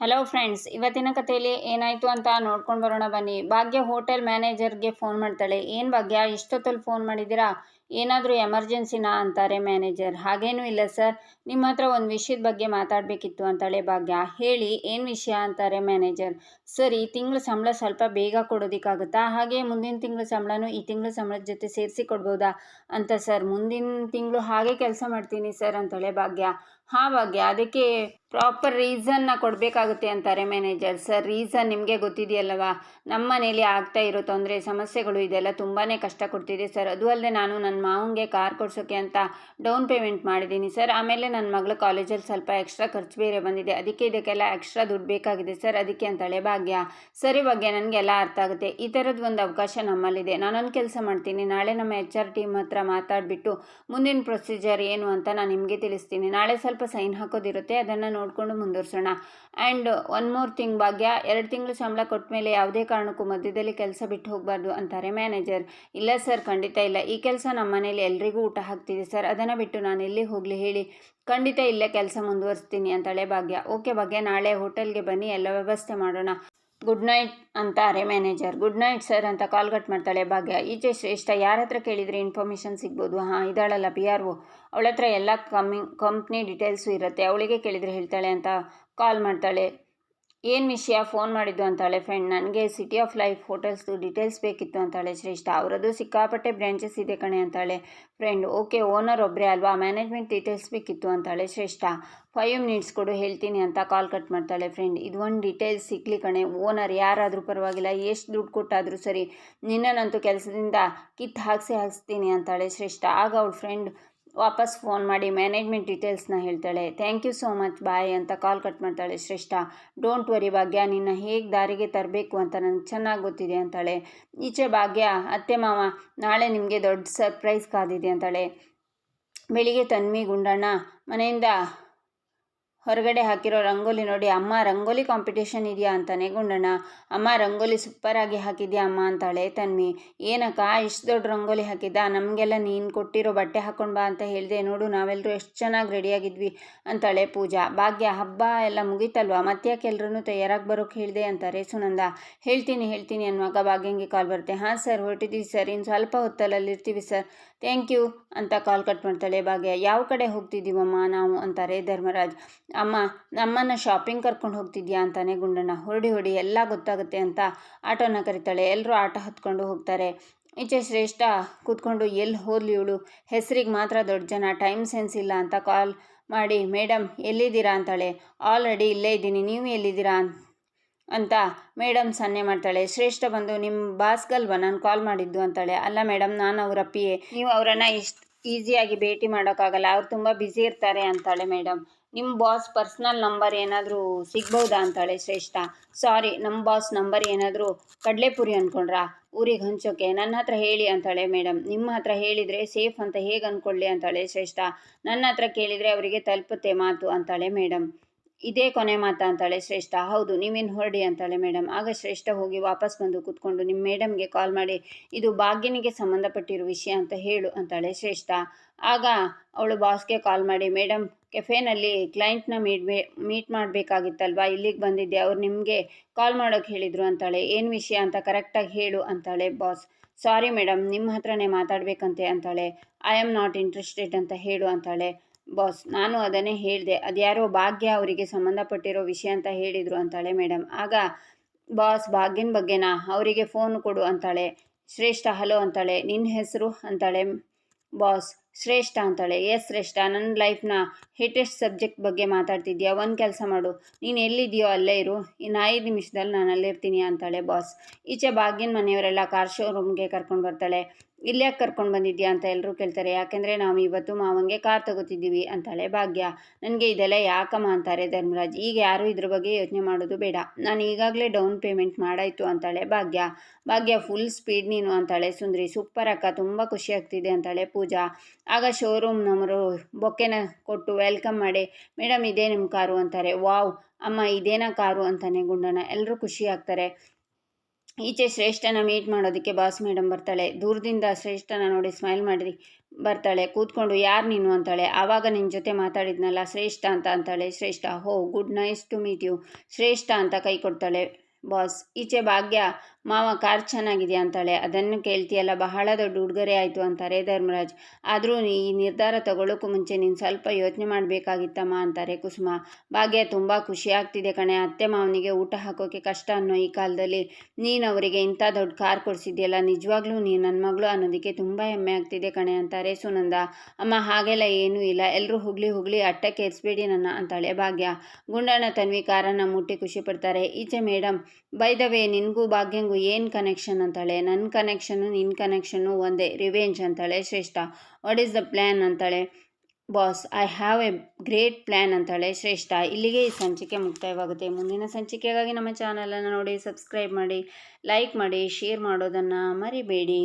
Hello friends ಇವತ್ತಿನ ಕಥೆಯಲ್ಲಿ ಏನಾಯಿತು ಅಂತ ನೋಡ್ಕೊಂಡು ಬರೋಣ ಬನ್ನಿ. ಭಾಗ್ಯ ಹೋಟೆಲ್ ಮ್ಯಾನೇಜರ್ಗೆ ಫೋನ್ ಮಾಡ್ತಾಳೆ. ಏನು ಭಾಗ್ಯ ಇಷ್ಟೊತ್ತಲ್ಲಿ ಫೋನ್ ಮಾಡಿದ್ದೀರಾ? ಏನಾದರೂ ಎಮರ್ಜೆನ್ಸಿನಾ ಅಂತಾರೆ ಮ್ಯಾನೇಜರ್. ಹಾಗೇನೂ ಇಲ್ಲ ಸರ್. ನಿಮ್ಮ ಹತ್ರ ಒಂದು ವಿಷಯದ ಬಗ್ಗೆ ಮಾತಾಡಬೇಕಿತ್ತು ಅಂತಳೆ ಭಾಗ್ಯ. ಹೇಳಿ, ಏನು ವಿಷಯ ಅಂತಾರೆ ಮ್ಯಾನೇಜರ್? ಸರ್ ಈ ತಿಂಗಳು ಸಂಬಳ ಸ್ವಲ್ಪ ಬೇಗ ಕೊಡೋದಕ್ಕಾಗುತ್ತಾ? ಹಾಗೆ ಮುಂದಿನ ತಿಂಗಳು ಸಂಬಳನೂ ಈ ತಿಂಗಳು ಸಂಬಳದ ಜೊತೆ ಸೇರಿಸಿ ಕೊಡ್ಬೋದಾ ಅಂತ ಸರ್. ಮುಂದಿನ ತಿಂಗಳು ಹಾಗೆ ಕೆಲಸ ಮಾಡ್ತೀನಿ ಸರ್ ಅಂತಳೆ ಭಾಗ್ಯ. ಹಾ ಭಾಗ್ಯ, ಅದಕ್ಕೆ ಪ್ರಾಪರ್ ರೀಸನ್ನ ಕೊಡಬೇಕಾಗುತ್ತೆ ಅಂತಾರೆ ಮ್ಯಾನೇಜರ್. ಸರ್, ರೀಸನ್ ನಿಮಗೆ ಗೊತ್ತಿದೆಯಲ್ಲವಾ? ನಮ್ಮ ಮನೇಲಿ ಆಗ್ತಾ ಇರೋ ತೊಂದರೆ, ಸಮಸ್ಯೆಗಳು ಇದೆಲ್ಲ ತುಂಬಾ ಕಷ್ಟ ಕೊಡ್ತಿದೆ ಸರ್. ಅದು ಅಲ್ಲದೆ ನಾನು ನನ್ನ ಮಾವನಿಗೆ ಕಾರ್ ಕೊಡ್ಸೋಕ್ಕೆ ಅಂತ ಡೌನ್ ಪೇಮೆಂಟ್ ಮಾಡಿದ್ದೀನಿ ಸರ್. ಆಮೇಲೆ ನನ್ನ ಮಗಳ ಕಾಲೇಜಲ್ಲಿ ಸ್ವಲ್ಪ ಎಕ್ಸ್ಟ್ರಾ ಖರ್ಚು ಬೇರೆ ಬಂದಿದೆ. ಅದಕ್ಕೆ ಇದಕ್ಕೆಲ್ಲ ಎಕ್ಸ್ಟ್ರಾ ದುಡ್ಡು ಬೇಕಾಗಿದೆ ಸರ್. ಅದಕ್ಕೆ ಅಂತಳೆ ಭಾಗ್ಯ. ಸರಿ ಭಾಗ್ಯ, ನನಗೆಲ್ಲ ಅರ್ಥ ಆಗುತ್ತೆ. ಈ ಥರದ್ದು ಒಂದು ಅವಕಾಶ ನಮ್ಮಲ್ಲಿದೆ. ನಾನೊಂದು ಕೆಲಸ ಮಾಡ್ತೀನಿ. ನಾಳೆ ನಮ್ಮ ಎಚ್ ಆರ್ ಟೀಮ್ ಹತ್ರ ಮಾತಾಡಿಬಿಟ್ಟು ಮುಂದಿನ ಪ್ರೊಸೀಜರ್ ಏನು ಅಂತ ನಾನು ನಿಮಗೆ ತಿಳಿಸ್ತೀನಿ. ನಾಳೆ ಸ್ವಲ್ಪ ಸೈನ್ ಹಾಕೋದಿರುತ್ತೆ. ಅದನ್ನು ನೋಡಿಕೊಂಡು ಮುಂದುವರ್ಸೋಣ. And one more thing Bhagya. ಎರಡು ತಿಂಗಳು ಸಂಬಳ ಕೊಟ್ಟ ಮೇಲೆ ಯಾವುದೇ ಕಾರಣಕ್ಕೂ ಮಧ್ಯದಲ್ಲಿ ಕೆಲಸ ಬಿಟ್ಟು ಹೋಗಬಾರ್ದು ಅಂತಾರೆ ಮ್ಯಾನೇಜರ್. ಇಲ್ಲ ಸರ್, ಖಂಡಿತ ಇಲ್ಲ. ಈ ಕೆಲಸ ನಮ್ಮ ಮನೇಲಿ ಎಲ್ರಿಗೂ ಊಟ ಹಾಕ್ತಿದೆ ಸರ್, ಅದನ್ನು ಬಿಟ್ಟು ನಾನು ಎಲ್ಲಿ ಹೋಗಲಿ ಹೇಳಿ. ಖಂಡಿತ ಇಲ್ಲೇ ಕೆಲಸ ಮುಂದುವರಿಸ್ತೀನಿ ಅಂತಳೆ ಭಾಗ್ಯ. ಓಕೆ ಭಾಗ್ಯ, ನಾಳೆ ಹೋಟೆಲ್ಗೆ ಬನ್ನಿ, ಎಲ್ಲ ವ್ಯವಸ್ಥೆ ಮಾಡೋಣ. ಗುಡ್ ನೈಟ್ ಅಂತಾರೆ ಮ್ಯಾನೇಜರ್. ಗುಡ್ ನೈಟ್ ಸರ್ ಅಂತ ಕಾಲ್ ಕಟ್ ಮಾಡ್ತಾಳೆ ಭಾಗ್ಯ. ಈಚೆ ಶ್ರೇಷ್ಠ ಯಾರ ಹತ್ರ ಕೇಳಿದರೆ ಇನ್ಫಾರ್ಮೇಷನ್ ಸಿಗ್ಬೋದು? ಹಾಂ ಇದ್ದಾಳಲ್ಲ ಬಿ ಆರ್ ಒ. ಅವಳ ಹತ್ರ ಎಲ್ಲ ಕಮ್ಮಿ, ಕಂಪ್ನಿ ಡೀಟೇಲ್ಸು ಇರುತ್ತೆ. ಅವಳಿಗೆ ಕೇಳಿದರೆ ಹೇಳ್ತಾಳೆ ಅಂತ ಕಾಲ್ ಮಾಡ್ತಾಳೆ. ಏನು ವಿಷಯ ಫೋನ್ ಮಾಡಿದ್ದು ಅಂತಾಳೆ ಫ್ರೆಂಡ್ ನನಗೆ ಸಿಟಿ ಆಫ್ ಲೈಫ್ ಹೋಟೆಲ್ಸ್ದು ಡೀಟೇಲ್ಸ್ ಬೇಕಿತ್ತು ಅಂತಾಳೆ ಶ್ರೇಷ್ಠ. ಅವರದ್ದು ಸಿಕ್ಕಾಪಟ್ಟೆ ಬ್ರಾಂಚಸ್ ಇದೆ ಕಣೆ ಅಂತಾಳೆ ಫ್ರೆಂಡ್ ಓಕೆ ಓನರ್ ಒಬ್ಬರೇ ಅಲ್ವಾ? ಮ್ಯಾನೇಜ್ಮೆಂಟ್ ಡೀಟೇಲ್ಸ್ ಬೇಕಿತ್ತು ಅಂತಾಳೆ ಶ್ರೇಷ್ಠ. ಫೈವ್ ಮಿನಿಟ್ಸ್ ಕೊಡು, ಹೇಳ್ತೀನಿ ಅಂತ ಕಾಲ್ ಕಟ್ ಮಾಡ್ತಾಳೆ ಫ್ರೆಂಡ್ ಇದು ಒಂದು ಡೀಟೇಲ್ಸ್ ಸಿಕ್ಕಲಿ ಕಣೆ. ಓನರ್ ಯಾರಾದರೂ ಪರವಾಗಿಲ್ಲ, ಎಷ್ಟು ದುಡ್ಡು ಕೊಟ್ಟಾದರೂ ಸರಿ. ನಿನ್ನನಂತೂ ಕೆಲಸದಿಂದ ಕಿತ್ತು ಹಾಕ್ಸಿ ಹಾಕ್ಸ್ತೀನಿ ಅಂತಾಳೆ ಶ್ರೇಷ್ಠ. ಆಗ ಅವಳ ಫ್ರೆಂಡ್ ವಾಪಸ್ ಫೋನ್ ಮಾಡಿ ಮ್ಯಾನೇಜ್ಮೆಂಟ್ ಡೀಟೇಲ್ಸ್ನ ಹೇಳ್ತಾಳೆ, thank you so much, bye ಅಂತ ಕಾಲ್ ಕಟ್ ಮಾಡ್ತಾಳೆ ಶ್ರೇಷ್ಠ. ಡೋಂಟ್ ವರಿ ಭಾಗ್ಯ, ನಿನ್ನ ಹೇಗೆ ದಾರಿಗೆ ತರಬೇಕು ಅಂತ ನನಗೆ ಚೆನ್ನಾಗಿ ಗೊತ್ತಿದೆ ಅಂತಾಳೆ. ಈಚೆ ಭಾಗ್ಯ, ಅತ್ತೆ ಮಾವ, ನಾಳೆ ನಿಮಗೆ ದೊಡ್ಡ ಸರ್ಪ್ರೈಸ್ ಕಾದಿದೆ ಅಂತಾಳೆ. ಬೆಳಿಗ್ಗೆ ತನ್ಮಿ ಗುಂಡಣ್ಣ, ಮನೆಯಿಂದ ಹೊರಗಡೆ ಹಾಕಿರೋ ರಂಗೋಲಿ ನೋಡಿ, ಅಮ್ಮ, ರಂಗೋಲಿ ಕಾಂಪಿಟೇಷನ್ ಇದೆಯಾ? ಅಂತಾನೆ ಗುಂಡಣ್ಣ. ಅಮ್ಮ, ರಂಗೋಲಿ ಸೂಪರಾಗಿ ಹಾಕಿದ್ಯಾ ಅಮ್ಮ? ಅಂತಾಳೆ ತನ್ಮಿ ಏನಕ್ಕ, ಇಷ್ಟು ದೊಡ್ಡ ರಂಗೋಲಿ ಹಾಕಿದ್ದ ನಮಗೆಲ್ಲ ನೀನು ಕೊಟ್ಟಿರೋ ಬಟ್ಟೆ ಹಾಕೊಂಡು ಬಾ ಅಂತ ಹೇಳಿದೆ. ನೋಡು ನಾವೆಲ್ಲರೂ ಎಷ್ಟು ಚೆನ್ನಾಗಿ ರೆಡಿಯಾಗಿದ್ವಿ ಅಂತಾಳೆ ಪೂಜಾ. ಭಾಗ್ಯ, ಹಬ್ಬ ಎಲ್ಲ ಮುಗೀತಲ್ವಾ? ಮತ್ತೆ ಎಲ್ಲರೂ ತಯಾರಾಗಿ ಬರೋಕ್ಕೆ ಹೇಳಿದೆ? ಅಂತಾರೆ ಸುನಂದ. ಹೇಳ್ತೀನಿ ಹೇಳ್ತೀನಿ, ಅನ್ನುವಾಗ ಭಾಗ್ಯಂಗೆ ಕಾಲ್ ಬರುತ್ತೆ. ಹಾಂ ಸರ್ ಹೊರಟಿದ್ದೀವಿ ಸರ್. ಇನ್ನು ಸ್ವಲ್ಪ ಹೊತ್ತಲ್ಲಿ ಇರ್ತೀವಿ ಸರ್. ಥ್ಯಾಂಕ್ ಯು, ಅಂತ ಕಾಲ್ ಕಟ್ ಮಾಡ್ತಾಳೆ ಭಾಗ್ಯ. ಯಾವ ಕಡೆ ಹೋಗ್ತಿದ್ದೀವಮ್ಮ ನಾವು? ಅಂತಾರೆ ಧರ್ಮರಾಜ್. ಅಮ್ಮ, ನಮ್ಮನ್ನು ಶಾಪಿಂಗ್ ಕರ್ಕೊಂಡು ಹೋಗ್ತಿದ್ಯಾ ಅಂತಾನೆ ಗುಂಡಣ್ಣ. ಹೊರಡಿ ಹೊಡಿ ಎಲ್ಲ ಗೊತ್ತಾಗುತ್ತೆ ಅಂತ ಆಟೋನ ಕರಿತಾಳೆ. ಎಲ್ಲರೂ ಆಟೋ ಹತ್ಕೊಂಡು ಹೋಗ್ತಾರೆ. ಈಚೆ ಶ್ರೇಷ್ಠ ಕೂತ್ಕೊಂಡು ಎಲ್ಲಿ ಹೋದ್ಲಿ ಇವಳು? ಹೆಸರಿಗೆ ಮಾತ್ರ ದೊಡ್ಡ ಜನ ಟೈಮ್ ಸೆನ್ಸ್ ಇಲ್ಲ ಅಂತ ಕಾಲ್ ಮಾಡಿ ಮೇಡಮ್ ಎಲ್ಲಿದ್ದೀರಾ? ಅಂತಾಳೆ. ಆಲ್ರೆಡಿ ಇಲ್ಲೇ ಇದ್ದೀನಿ. ನೀವು ಎಲ್ಲಿದ್ದೀರಾ? ಅಂತ ಮೇಡಮ್ ಸನ್ನೆ ಮಾಡ್ತಾಳೆ. ಶ್ರೇಷ್ಠ ಬಂದು ನಿಮ್ಮ ಬಾಸ್ಗಲ್ವ ನಾನು ಕಾಲ್ ಮಾಡಿದ್ದು ಅಂತಾಳೆ. ಅಲ್ಲ ಮೇಡಮ್ ನಾನು ಅವರ ಅಪ್ಪಿಯೇ. ನೀವು ಅವರನ್ನು ಇಷ್ಟು ಈಸಿಯಾಗಿ ಭೇಟಿ ಮಾಡೋಕ್ಕಾಗಲ್ಲ. ಅವ್ರು ತುಂಬ ಬ್ಯುಸಿ ಇರ್ತಾರೆ ಅಂತಾಳೆ ಮೇಡಮ್ ನಿಮ್ಮ ಬಾಸ್ ಪರ್ಸ್ನಲ್ ನಂಬರ್ ಏನಾದರೂ ಸಿಗ್ಬೋದಾ ಅಂತಾಳೆ ಶ್ರೇಷ್ಠ? ಸಾರಿ ನಮ್ಮ ಬಾಸ್ ನಂಬರ್ ಏನಾದರೂ ಕಡಲೆಪುರಿ ಅಂದ್ಕೊಂಡ್ರಾ ಊರಿಗೆ ಹಂಚೋಕೆ ನನ್ನ ಹತ್ರ ಹೇಳಿ ಅಂತಾಳೆ ಮೇಡಮ್ ನಿಮ್ಮ ಹತ್ರ ಹೇಳಿದರೆ ಸೇಫ್ ಅಂತ ಹೇಗೆ ಅಂದ್ಕೊಳ್ಳಿ ಅಂತಾಳೆ ಶ್ರೇಷ್ಠ. ನನ್ನ ಹತ್ರ ಕೇಳಿದರೆ ಅವರಿಗೆ ತಲುಪುತ್ತೆ ಮಾತು ಅಂತಾಳೆ ಮೇಡಮ್ ಇದೇ ಕೊನೆ ಮಾತಾ ಅಂತಾಳೆ ಶ್ರೇಷ್ಠ. ಹೌದು, ನೀವೇನು ಹೊರಡಿ ಅಂತಾಳೆ ಮೇಡಮ್ ಆಗ ಶ್ರೇಷ್ಠ ಹೋಗಿ ವಾಪಸ್ ಬಂದು ಕೂತ್ಕೊಂಡು ನಿಮ್ಮ ಮೇಡಮ್ಗೆ ಕಾಲ್ ಮಾಡಿ, ಇದು ಭಾಗ್ಯನಿಗೆ ಸಂಬಂಧಪಟ್ಟಿರೋ ವಿಷಯ ಅಂತ ಹೇಳು ಅಂತಾಳೆ ಶ್ರೇಷ್ಠ. ಆಗ ಅವಳು ಬಾಸ್ಗೆ ಕಾಲ್ ಮಾಡಿ ಮೇಡಮ್ ಕೆಫೇನಲ್ಲಿ ಕ್ಲೈಂಟ್ನ ಮೀಟ್ ಮೀಟ್ ಮಾಡಬೇಕಾಗಿತ್ತಲ್ವಾ? ಇಲ್ಲಿಗೆ ಬಂದಿದ್ದೆ. ಅವ್ರು ನಿಮಗೆ ಕಾಲ್ ಮಾಡೋಕ್ಕೆ ಹೇಳಿದರು ಅಂತಾಳೆ. ಏನು ವಿಷಯ ಅಂತ ಕರೆಕ್ಟಾಗಿ ಹೇಳು ಅಂತಾಳೆ ಬಾಸ್. ಸಾರಿ ಮೇಡಮ್ ನಿಮ್ಮ ಹತ್ರನೇ ಮಾತಾಡಬೇಕಂತೆ ಅಂತಾಳೆ. ಐ ಆಮ್ ನಾಟ್ ಇಂಟ್ರೆಸ್ಟೆಡ್ ಅಂತ ಹೇಳು ಅಂತಾಳೆ ಬಾಸ್. ನಾನು ಅದನ್ನೇ ಹೇಳಿದೆ. ಅದ್ಯಾರೋ ಭಾಗ್ಯ ಅವರಿಗೆ ಸಂಬಂಧಪಟ್ಟಿರೋ ವಿಷಯ ಅಂತ ಹೇಳಿದರು ಅಂತಾಳೆ ಮೇಡಮ್ ಆಗ ಬಾಸ್, ಭಾಗ್ಯನ ಬಗ್ಗೆನಾ? ಅವರಿಗೆ ಫೋನ್ ಕೊಡು ಅಂತಾಳೆ. ಶ್ರೇಷ್ಠ, ಹಲೋ ಅಂತಾಳೆ. ನಿನ್ನ ಹೆಸರು ಅಂತಾಳೆ ಬಾಸ್. ಶ್ರೇಷ್ಠ ಅಂತಾಳೆ. ಎಸ್ ಶ್ರೇಷ್ಠ ನನ್ನ ಲೈಫ್ನ ಹೇಟೆಸ್ಟ್ ಸಬ್ಜೆಕ್ಟ್ ಬಗ್ಗೆ ಮಾತಾಡ್ತಿದ್ಯಾ? ಒಂದು ಕೆಲಸ ಮಾಡು. ನೀನು ಎಲ್ಲಿದೆಯೋ ಅಲ್ಲೇ ಇರು. ಇನ್ನು ಐದು ನಿಮಿಷದಲ್ಲಿ ನಾನು ಅಲ್ಲಿರ್ತೀನಿ ಅಂತಾಳೆ ಬಾಸ್. ಈಚೆ ಭಾಗ್ಯನ ಮನೆಯವರೆಲ್ಲ ಕಾರ್ ಶೋರೂಮ್ಗೆ ಕರ್ಕೊಂಡು ಬರ್ತಾಳೆ. ಇಲ್ಯಾಕೆ ಕರ್ಕೊಂಡು ಬಂದಿದ್ಯಾ ಅಂತ ಎಲ್ಲರೂ ಕೇಳ್ತಾರೆ. ಯಾಕೆಂದರೆ ನಾವು ಇವತ್ತು ಮಾವಂಗೆ ಕಾರ್ ತಗೋತಿದ್ದೀವಿ ಅಂತಾಳೆ ಭಾಗ್ಯ. ನನಗೆ ಇದೆಲ್ಲ ಯಾಕಮ್ಮ ಅಂತಾರೆ ಧರ್ಮರಾಜ್. ಈಗ ಯಾರೂ ಇದ್ರ ಬಗ್ಗೆ ಯೋಚನೆ ಮಾಡೋದು ಬೇಡ. ನಾನು ಈಗಾಗಲೇ ಡೌನ್ ಪೇಮೆಂಟ್ ಮಾಡಾಯಿತು ಅಂತಾಳೆ ಭಾಗ್ಯ. ಭಾಗ್ಯ ಫುಲ್ ಸ್ಪೀಡ್ ನೀನು ಅಂತಾಳೆ ಸುಂದ್ರಿ. ಸೂಪರ್ ಅಕ್ಕ, ತುಂಬ ಖುಷಿ ಆಗ್ತಿದೆ ಅಂತಾಳೆ ಪೂಜಾ. ಆಗ ಶೋರೂಮ್ನವರು ಬೊಕ್ಕೆನ ಕೊಟ್ಟು ವೆಲ್ಕಮ್ ಮಾಡಿ, ಮೇಡಮ್, ಇದೇ ನಿಮ್ಮ ಕಾರು ಅಂತಾರೆ. ವಾವ್, ಅಮ್ಮ, ಇದೇನ ಕಾರು ಅಂತಾನೆ ಗುಂಡಣ್ಣ ಎಲ್ಲರೂ ಖುಷಿ ಆಗ್ತಾರೆ. ಈಚೆ ಶ್ರೇಷ್ಠನ ಮೀಟ್ ಮಾಡೋದಕ್ಕೆ ಬಾಸ್ ಮೇಡಮ್ ಬರ್ತಾಳೆ. ದೂರದಿಂದ ಶ್ರೇಷ್ಠನ ನೋಡಿ ಸ್ಮೈಲ್ ಮಾಡಿರಿ, ಬರ್ತಾಳೆ. ಕೂತ್ಕೊಂಡು, ಯಾರು ನೀನು? ಅಂತಾಳೆ. ಆವಾಗ ನಿನ್ನ ಜೊತೆ ಮಾತಾಡಿದ್ನಲ್ಲ, ಶ್ರೇಷ್ಠ ಅಂತ, ಅಂತಾಳೆ. ಶ್ರೇಷ್ಠ, ಹೋ, good nice to meet you Shreshtha ಅಂತ ಕೈ ಕೊಡ್ತಾಳೆ. ಬಾಸ್ ಈಚೆ ಭಾಗ್ಯ ಮಾವ ಕಾರ್ ಚೆನ್ನಾಗಿದೆಯಾ ಅಂತಾಳೆ. ಅದನ್ನು ಕೇಳ್ತೀಯಲ್ಲ, ಬಹಳ ದೊಡ್ಡ ಉಡುಗೊರೆ ಆಯಿತು ಅಂತಾರೆ ಧರ್ಮರಾಜ್. ಆದರೂ ಈ ನಿರ್ಧಾರ ತಗೊಳ್ಳೋಕ್ಕೂ ಮುಂಚೆ ನೀನು ಸ್ವಲ್ಪ ಯೋಚನೆ ಮಾಡಬೇಕಾಗಿತ್ತಮ್ಮ ಅಂತಾರೆ ಕುಸುಮ. ಭಾಗ್ಯ, ತುಂಬ ಖುಷಿ ಆಗ್ತಿದೆ ಕಣೆ. ಅತ್ತೆ ಮಾವನಿಗೆ ಊಟ ಹಾಕೋಕ್ಕೆ ಕಷ್ಟ ಅನ್ನೋ ಈ ಕಾಲದಲ್ಲಿ ನೀನು ಅವರಿಗೆ ಇಂಥ ದೊಡ್ಡ ಕಾರ್ ಕೊಡಿಸಿದ್ಯಲ್ಲ, ನಿಜವಾಗ್ಲೂ ನೀನು ನನ್ನ ಮಗಳು ಅನ್ನೋದಕ್ಕೆ ತುಂಬ ಹೆಮ್ಮೆ ಆಗ್ತಿದೆ ಕಣೆ ಅಂತಾರೆ ಸುನಂದ. ಅಮ್ಮ, ಹಾಗೆಲ್ಲ ಏನೂ ಇಲ್ಲ. ಎಲ್ಲರೂ ಹುಗ್ಲಿ ಹುಗ್ಲಿ ಅಟ್ಟಕ್ಕೆ ಎರಿಸ್ಬೇಡಿ ನನ್ನ ಅಂತಾಳೆ ಭಾಗ್ಯ. ಗುಂಡಣ್ಣ ತನ್ವಿ ಕಾರನ್ನು ಮುಟ್ಟಿ ಖುಷಿ ಪಡ್ತಾರೆ. ಈಚೆ ಮೇಡಮ್ ಬೈ ದ ವೇ ನಿನಗೂ ಭಾಗ್ಯಂಗೂ ಏನು ಕನೆಕ್ಷನ್ ಅಂತಾಳೆ? ನನ್ನ ಕನೆಕ್ಷನು ನಿನ್ನ ಕನೆಕ್ಷನು ಒಂದೇ ರಿವೆಂಜ್ ಅಂತಾಳೆ, Shreshtha. What is the plan ಅಂತಾಳೆ? Boss I have a great plan ಅಂತಾಳೆ, ಶ್ರೇಷ್ಠ. ಇಲ್ಲಿಗೆ ಈ ಸಂಚಿಕೆ ಮುಕ್ತಾಯವಾಗುತ್ತೆ. ಮುಂದಿನ ಸಂಚಿಕೆಗಾಗಿ ನಮ್ಮ ಚಾನಲನ್ನು ನೋಡಿ ಸಬ್ಸ್ಕ್ರೈಬ್ ಮಾಡಿ ಲೈಕ್ ಮಾಡಿ ಶೇರ್ ಮಾಡೋದನ್ನು ಮರಿಬೇಡಿ.